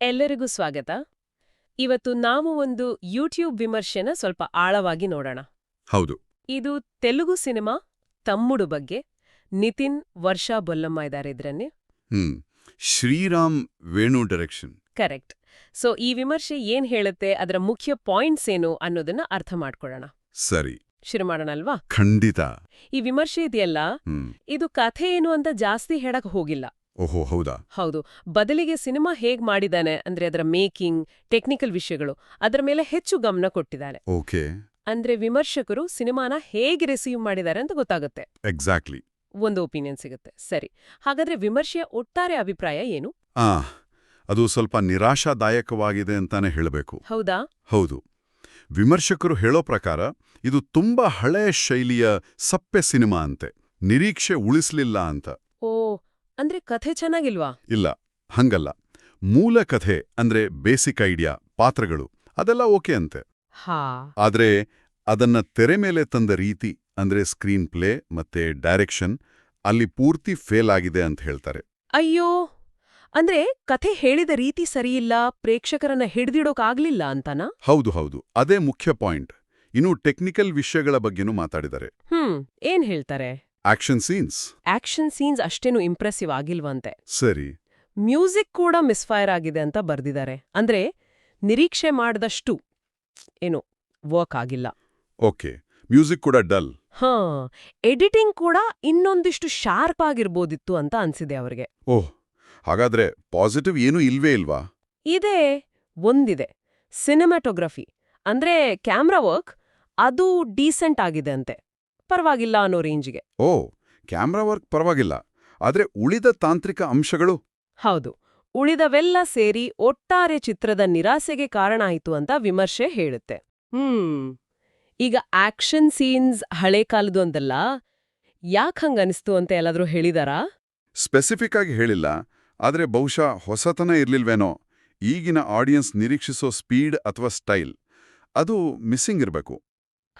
ಎಲ್ಲರಿಗೂ ಸ್ವಾಗತ. ಇವತ್ತು ನಾವು ಒಂದು ಯೂಟ್ಯೂಬ್ ವಿಮರ್ಶೆನ ಸ್ವಲ್ಪ ಆಳವಾಗಿ ನೋಡೋಣ. ಹೌದು. ಇದು ತೆಲುಗು ಸಿನಿಮಾ ತಮ್ಮುಡು ಬಗ್ಗೆ. ನಿತಿನ್ ವರ್ಷಾ ಬೊಲ್ಲಮ್ಮ ಇದ್ದಾರೆ ಇದ್ರನ್ನೇ ಹ್ಮ್. Sriram Venu direction. Correct. So ಈ ವಿಮರ್ಶೆ ಏನ್ ಹೇಳುತ್ತೆ ಅದರ ಮುಖ್ಯ ಪಾಯಿಂಟ್ಸ್ ಏನು ಅನ್ನೋದನ್ನ ಅರ್ಥ ಮಾಡ್ಕೊಳ್ಳೋಣ. ಸರಿ. ಶುರು ಮಾಡೋಣ ಅಲ್ವಾ? ಖಂಡಿತ. ಈ ವಿಮರ್ಶೆ ಇದೆಯಲ್ಲ ಇದು ಕಥೆ ಏನು ಅಂತ ಜಾಸ್ತಿ ಹೇಳಕ್ ಹೋಗಿಲ್ಲ. ಓಹೋ ಹೌದಾ? ಹೌದು. ಬದಲಿಗೆ ಸಿನಿಮಾ ಹೇಗ್ ಮಾಡಿದಾನೆ ಅಂದ್ರೆ ಅದರ ಮೇಕಿಂಗ್ ಟೆಕ್ನಿಕಲ್ ವಿಷಯಗಳು ಅದರ ಮೇಲೆ ಹೆಚ್ಚು ಗಮನ ಕೊಟ್ಟಿದ್ದಾನೆ. ಓಕೆ. ಅಂದ್ರೆ ವಿಮರ್ಶಕರು ಸಿನಿಮಾನ ಹೇಗೆ ರಿಸೀವ್ ಮಾಡಿದ್ದಾರೆ ಅಂತ ಗೊತ್ತಾಗುತ್ತೆ. ಎಕ್ಸಾಕ್ಟ್ಲಿ. ಒಂದು ಒಪಿನಿಯನ್ ಸಿಗುತ್ತೆ. ಸರಿ. ಹಾಗಾದ್ರೆ ವಿಮರ್ಶೆಯ ಒಟ್ಟಾರೆ ಅಭಿಪ್ರಾಯ ಏನು? ಆ ಅದು ಸ್ವಲ್ಪ ನಿರಾಶಾದಾಯಕವಾಗಿದೆ ಅಂತಾನೆ ಹೇಳಬೇಕು. ಹೌದಾ? ಹೌದು. ವಿಮರ್ಶಕರು ಹೇಳೋ ಪ್ರಕಾರ ಇದು ತುಂಬಾ ಹಳೆಯ ಶೈಲಿಯ ಸಪ್ಪೆ ಸಿನಿಮಾ ಅಂತೆ. ನಿರೀಕ್ಷೆ ಉಳಿಸ್ಲಿಲ್ಲ ಅಂತ. ಅಂದ್ರೆ ಕಥೆ ಚೆನ್ನಾಗಿಲ್ವಾ? ಇಲ್ಲ ಹಂಗಲ್ಲ. ಮೂಲ ಕಥೆ ಅಂದ್ರೆ ಬೇಸಿಕ್ ಐಡಿಯಾ ಪಾತ್ರಗಳು ಅದೆಲ್ಲ ಓಕೆ ಅಂತೆ. ಹಾ. ಆದ್ರೆ ಅದನ್ನ ತೆರೆ ಮೇಲೆ ತಂದ ರೀತಿ ಅಂದ್ರೆ ಸ್ಕ್ರೀನ್ ಪ್ಲೇ ಮತ್ತೆ ಡೈರೆಕ್ಷನ್ ಅಲ್ಲಿ ಪೂರ್ತಿ ಫೇಲ್ ಆಗಿದೆ ಅಂತ ಹೇಳ್ತಾರೆ. ಅಯ್ಯೋ! ಅಂದ್ರೆ ಕಥೆ ಹೇಳಿದ ರೀತಿ ಸರಿಯಿಲ್ಲ ಪ್ರೇಕ್ಷಕರನ್ನ ಹಿಡ್ದಿಡೋಕಾಗ್ಲಿಲ್ಲ ಅಂತನಾ? ಹೌದು ಹೌದು. ಅದೇ ಮುಖ್ಯ ಪಾಯಿಂಟ್. ಇನ್ನು ಟೆಕ್ನಿಕಲ್ ವಿಷಯಗಳ ಬಗ್ಗೆನೂ ಮಾತಾಡಿದ್ದಾರೆ. ಹ್ಮ್ ಏನ್ ಹೇಳ್ತಾರೆ? ಆಕ್ಷನ್ ಸೀನ್ಸ್ ಆಕ್ಷನ್ ಸೀನ್ಸ್ ಅಷ್ಟೇನು ಇಂಪ್ರೆಸಿವ್ ಆಗಿಲ್ವಂತೆ. ಸರಿ. ಮ್ಯೂಸಿಕ್ ಕೂಡ ಮಿಸ್ಫೈರ್ ಆಗಿದೆ ಅಂತ ಬರ್ದಿದ್ದಾರೆ. ಅಂದ್ರೆ ನಿರೀಕ್ಷೆ ಮಾಡಿದಷ್ಟು ಏನು ವರ್ಕ್ ಆಗಿಲ್ಲ. ಓಕೆ ಮ್ಯೂಸಿಕ್ ಕೂಡ ಡಲ್ ಹಾ. ಎಡಿಟಿಂಗ್ ಕೂಡ ಇನ್ನೊಂದಿಷ್ಟು ಶಾರ್ಪ್ ಆಗಿರ್ಬೋದಿತ್ತು ಅಂತ ಅನ್ಸಿದೆ ಅವ್ರಿಗೆ. ಓಹ್ ಹಾಗಾದ್ರೆ ಪಾಸಿಟಿವ್ ಏನೂ ಇಲ್ವೇ ಇಲ್ವಾ? ಇದೆ ಒಂದಿದೆ. ಸಿನಿಮಾಟೋಗ್ರಫಿ ಅಂದ್ರೆ ಕ್ಯಾಮ್ರಾ ವರ್ಕ್ ಅದು ಡೀಸೆಂಟ್ ಆಗಿದೆ ಅಂತೆ. ಪರವಾಗಿಲ್ಲ ಅನ್ನೋ ರೇಂಜ್ಗೆ. ಓ ಕ್ಯಾಮ್ರಾ ವರ್ಕ್ ಪರವಾಗಿಲ್ಲ. ಆದ್ರೆ ಉಳಿದ ತಾಂತ್ರಿಕ ಅಂಶಗಳು? ಹೌದು. ಉಳಿದವೆಲ್ಲ ಸೇರಿ ಒಟ್ಟಾರೆ ಚಿತ್ರದ ನಿರಾಸೆಗೆ ಕಾರಣ ಆಯಿತು ಅಂತ ವಿಮರ್ಶೆ ಹೇಳುತ್ತೆ. ಹ್ಮ್. ಈಗ ಆಕ್ಷನ್ ಸೀನ್ಸ್ ಹಳೆ ಕಾಲದ್ದು ಅಂದಲ್ಲ ಯಾಕ್ ಹಂಗನಿಸ್ತು ಅಂತ ಎಲ್ಲಾದ್ರೂ ಹೇಳಿದಾರಾ? ಸ್ಪೆಸಿಫಿಕ್ ಆಗಿ ಹೇಳಿಲ್ಲ ಆದ್ರೆ ಬಹುಶಃ ಹೊಸತನ ಇರ್ಲಿಲ್ವೇನೋ ಈಗಿನ ಆಡಿಯನ್ಸ್ ನಿರೀಕ್ಷಿಸೋ ಸ್ಪೀಡ್ ಅಥವಾ ಸ್ಟೈಲ್ ಅದು ಮಿಸ್ಸಿಂಗ್ ಇರಬೇಕು.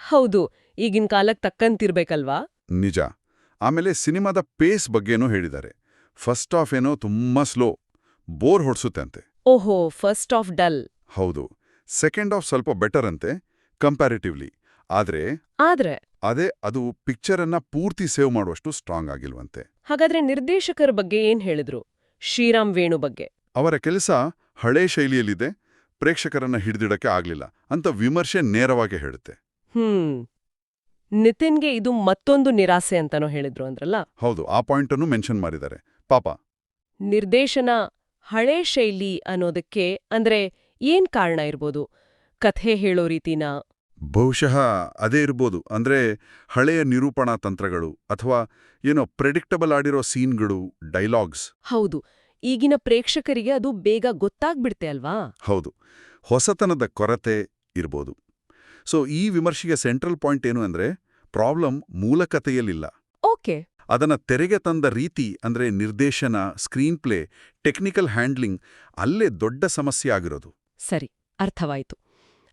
ಹೌದು ಈಗಿನ ಕಾಲಕ್ಕೆ ತಕ್ಕಂತಿರ್ಬೇಕಲ್ವಾ? ನಿಜ. ಆಮೇಲೆ ಸಿನಿಮಾದ ಪೇಸ್ ಬಗ್ಗೆನೂ ಹೇಳಿದ್ದಾರೆ. ಫಸ್ಟ್ ಆಫ್ ಏನೋ ತುಂಬಾ ಸ್ಲೋ ಬೋರ್ ಹೊಡ್ಸುತ್ತೆ ಅಂತೆ ಓಹೋ ಫಸ್ಟ್ ಆಫ್ ಡಲ್. ಹೌದು. ಸೆಕೆಂಡ್ ಆಫ್ ಸ್ವಲ್ಪ ಬೆಟರ್ ಅಂತೆ ಕಂಪ್ಯಾರಿಟಿವ್ಲಿ. ಆದ್ರೆ ಆದ್ರೆ? ಅದೇ ಅದು ಪಿಕ್ಚರನ್ನ ಪೂರ್ತಿ ಸೇವ್ ಮಾಡುವಷ್ಟು ಸ್ಟ್ರಾಂಗ್ ಆಗಿಲ್ವಂತೆ. ಹಾಗಾದ್ರೆ ನಿರ್ದೇಶಕರ ಬಗ್ಗೆ ಏನ್ ಹೇಳಿದ್ರು? ಶ್ರೀರಾಮ್ ವೇಣು ಬಗ್ಗೆ. ಅವರ ಕೆಲಸ ಹಳೇ ಶೈಲಿಯಲ್ಲಿದೆ ಪ್ರೇಕ್ಷಕರನ್ನ ಹಿಡಿದಿಡಕ್ಕೆ ಆಗ್ಲಿಲ್ಲ ಅಂತ ವಿಮರ್ಶೆ ನೇರವಾಗಿ ಹೇಳುತ್ತೆ. ಹ್ಮ್. ನಿತಿನ್ಗೆ ಇದು ಮತ್ತೊಂದು ನಿರಾಸೆ ಅಂತನೂ ಹೇಳಿದ್ರು ಅಂದ್ರಲ್ಲ? ಹೌದು ಆ ಪಾಯಿಂಟ್ ಅನ್ನು ಮೆನ್ಷನ್ ಮಾಡಿದ್ದಾರೆ. ಪಾಪ. ನಿರ್ದೇಶನ ಹಳೆ ಶೈಲಿ ಅನ್ನೋದಕ್ಕೆ ಅಂದ್ರೆ ಏನ್ ಕಾರಣ ಇರ್ಬೋದು? ಕಥೆ ಹೇಳೋ ರೀತಿನ? ಬಹುಶಃ ಅದೇ ಇರ್ಬೋದು. ಅಂದ್ರೆ ಹಳೆಯ ನಿರೂಪಣಾ ತಂತ್ರಗಳು ಅಥವಾ ಏನೋ ಪ್ರೆಡಿಕ್ಟಬಲ್ ಆಡಿರೋ ಸೀನ್ಗಳು ಡೈಲಾಗ್ಸ್ ಹೌದು. ಈಗಿನ ಪ್ರೇಕ್ಷಕರಿಗೆ ಅದು ಬೇಗ ಗೊತ್ತಾಗ್ಬಿಡ್ತೆ ಅಲ್ವಾ? ಹೌದು. ಹೊಸತನದ ಕೊರತೆ ಇರ್ಬೋದು. ಸೊ ಈ ವಿಮರ್ಶೆಯ ಸೆಂಟ್ರಲ್ ಪಾಯಿಂಟ್ ಏನು ಅಂದ್ರೆ ಪ್ರಾಬ್ಲಮ್ ಮೂಲ ಕಥೆಯಲ್ಲಿಲ್ಲ ಓಕೆ ಅದನ್ನ ತೆರೆಗೆ ತಂದ ರೀತಿ ಅಂದ್ರೆ ನಿರ್ದೇಶನ ಸ್ಕ್ರೀನ್ ಪ್ಲೇ ಟೆಕ್ನಿಕಲ್ ಹ್ಯಾಂಡ್ಲಿಂಗ್ ಅಲ್ಲೇ ದೊಡ್ಡ ಸಮಸ್ಯೆ ಆಗಿರೋದು. ಸರಿ ಅರ್ಥವಾಯಿತು.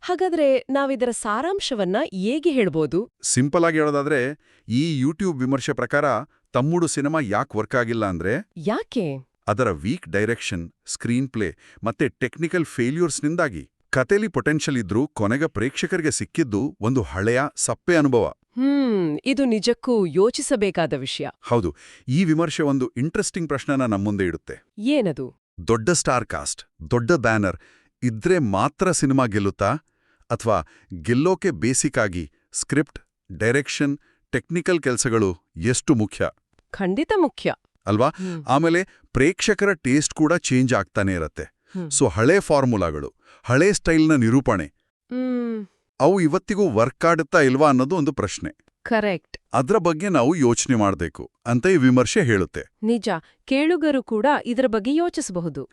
ಹಾಗಾದ್ರೆ ನಾವಿದರ ಸಾರಾಂಶವನ್ನ ಹೇಗೆ ಹೇಳ್ಬೋದು? ಸಿಂಪಲ್ ಆಗಿ ಹೇಳೋದಾದ್ರೆ ಈ ಯೂಟ್ಯೂಬ್ ವಿಮರ್ಶೆ ಪ್ರಕಾರ ತಮ್ಮುಡು ಸಿನಿಮಾ ಯಾಕೆ ವರ್ಕ್ ಆಗಿಲ್ಲ ಅಂದ್ರೆ ಯಾಕೆ? ಅದರ ವೀಕ್ ಡೈರೆಕ್ಷನ್ ಸ್ಕ್ರೀನ್ ಪ್ಲೇ ಮತ್ತೆ ಟೆಕ್ನಿಕಲ್ ಫೇಲ್ಯೂರ್ಸ್ನಿಂದಾಗಿ ಕತೆಲಿ ಪೊಟೆನ್ಷಿಯಲ್ ಇದ್ರೂ ಕೊನೆಗೆ ಪ್ರೇಕ್ಷಕರಿಗೆ ಸಿಕ್ಕಿದ್ದು ಒಂದು ಹಳೆಯ ಸಪ್ಪೆ ಅನುಭವ. ಹ್ಮ್ ಇದು ನಿಜಕ್ಕೂ ಯೋಚಿಸಬೇಕಾದ ವಿಷಯ. ಹೌದು ಈ ವಿಮರ್ಶೆ ಒಂದು ಇಂಟ್ರೆಸ್ಟಿಂಗ್ ಪ್ರಶ್ನೆನ ನಮ್ಮ ಮುಂದೆ ಇಡುತ್ತೆ. ಏನದು? ದೊಡ್ಡ ಸ್ಟಾರ್ ಕಾಸ್ಟ್ ದೊಡ್ಡ ಬ್ಯಾನರ್ ಇದ್ರೆ ಮಾತ್ರ ಸಿನಿಮಾ ಗೆಲ್ಲುತ್ತಾ? ಅಥವಾ ಗೆಲ್ಲೋಕೆ ಬೇಸಿಕ್ ಆಗಿ ಸ್ಕ್ರಿಪ್ಟ್ ಡೈರೆಕ್ಷನ್ ಟೆಕ್ನಿಕಲ್ ಕೆಲಸಗಳು ಎಷ್ಟು ಮುಖ್ಯ? ಖಂಡಿತ ಮುಖ್ಯ. ಅಲ್ವಾ? ಆಮೇಲೆ ಪ್ರೇಕ್ಷಕರ ಟೇಸ್ಟ್ ಕೂಡ ಚೇಂಜ್ ಆಗ್ತಾನೆ ಇರತ್ತೆ. ಸೊ ಹಳೆ ಫಾರ್ಮುಲಾಗಳು ಹಳೆ ಸ್ಟೈಲ್ನ ನಿರೂಪಣೆ. ಅವು ಇವತ್ತಿಗೂ ವರ್ಕ್ ಆಡುತ್ತಾ ಇಲ್ವಾ ಅನ್ನೋದು ಒಂದು ಪ್ರಶ್ನೆ. ಕರೆಕ್ಟ್. ಅದರ ಬಗ್ಗೆ ನಾವು ಯೋಚನೆ ಮಾಡಬೇಕು ಅಂತ ಈ ವಿಮರ್ಶೆ ಹೇಳುತ್ತೆ. ನಿಜ ಕೇಳುಗರು ಕೂಡ ಇದರ ಬಗ್ಗೆ ಯೋಚಿಸಬಹುದು.